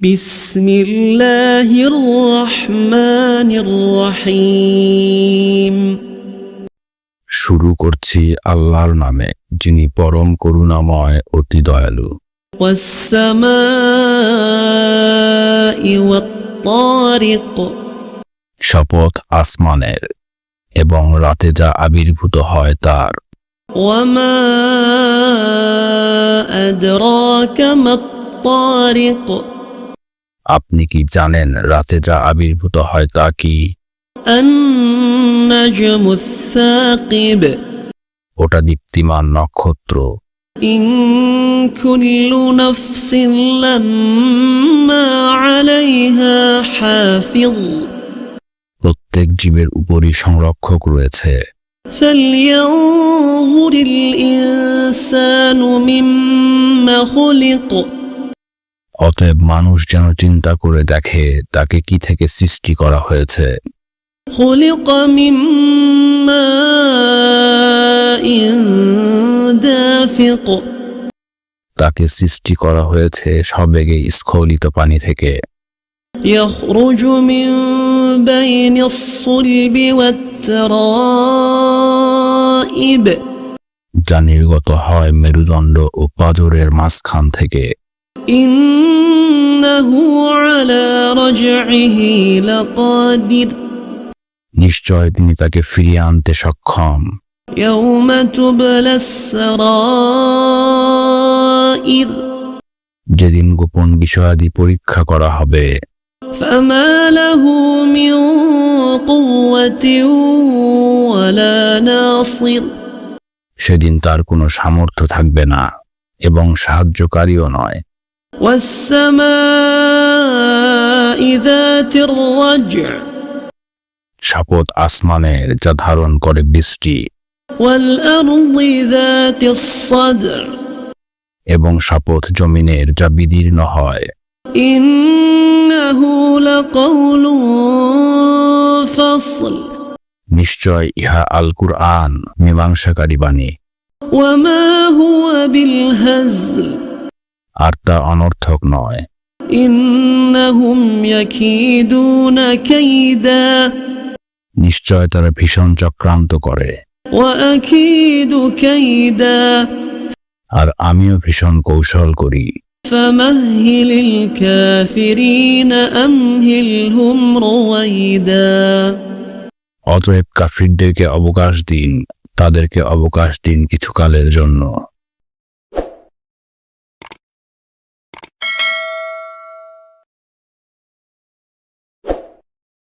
بسم الله الرحمن الرحيم শুরু করছি আল্লাহর নামে যিনি পরম করুণাময় অতি দয়ালু والسماء والطارق শপথ আসমানের এবং রাতে যা আবির্ভূত হয় তার وما أدراك ما الطارق আপনি কি জানেন রাতে যা আবির্ভূত হয় তা কি النجم الثاقب ওটা দীপ্তিমান নক্ষত্র إن كل نفس لما عليها حافظ প্রত্যেক জীবের উপরই সংরক্ষক রয়েছে فلينظر الإنسان مما خلق অতএব মানুষ যেন চিন্তা করে দেখে তাকে কি থেকে সৃষ্টি করা হয়েছে। তাকে সৃষ্টি করা হয়েছে সবেগে স্খলিত পানি থেকে। যা নির্গত হয় মেরুদণ্ড ও পাজরের মাঝখান থেকে। إنه على رجعه لقادر নিশ্চয় তিনি তাকে ফিরিয়ে আনতে সক্ষম يوم تبلى السرائر যেদিন গোপন বিষয়াদি পরীক্ষা করা হবে فما له من قوة ولا ناصر সেদিন তার কোনো সামর্থ্য থাকবে না এবং সাহায্যকারীও নয় والسماء ذات الرجع শপথ আসমানের যা ধারণ করে বৃষ্টি। এবং শপথ জমিনের যা বিদীর্ণ হয়। নিশ্চয় ইহা আল কুরআন মীমাংসাকারী বাণী। ওয়া মা হুয়া আর তা অনর্থক নয়। নিশ্চয় তারা ভীষণ চক্রান্ত করে। আর আমিও ভীষণ কৌশল করি। অতএব কাফিরদেরকে অবকাশ দিন তাদেরকে অবকাশ দিন কিছুকালের জন্য।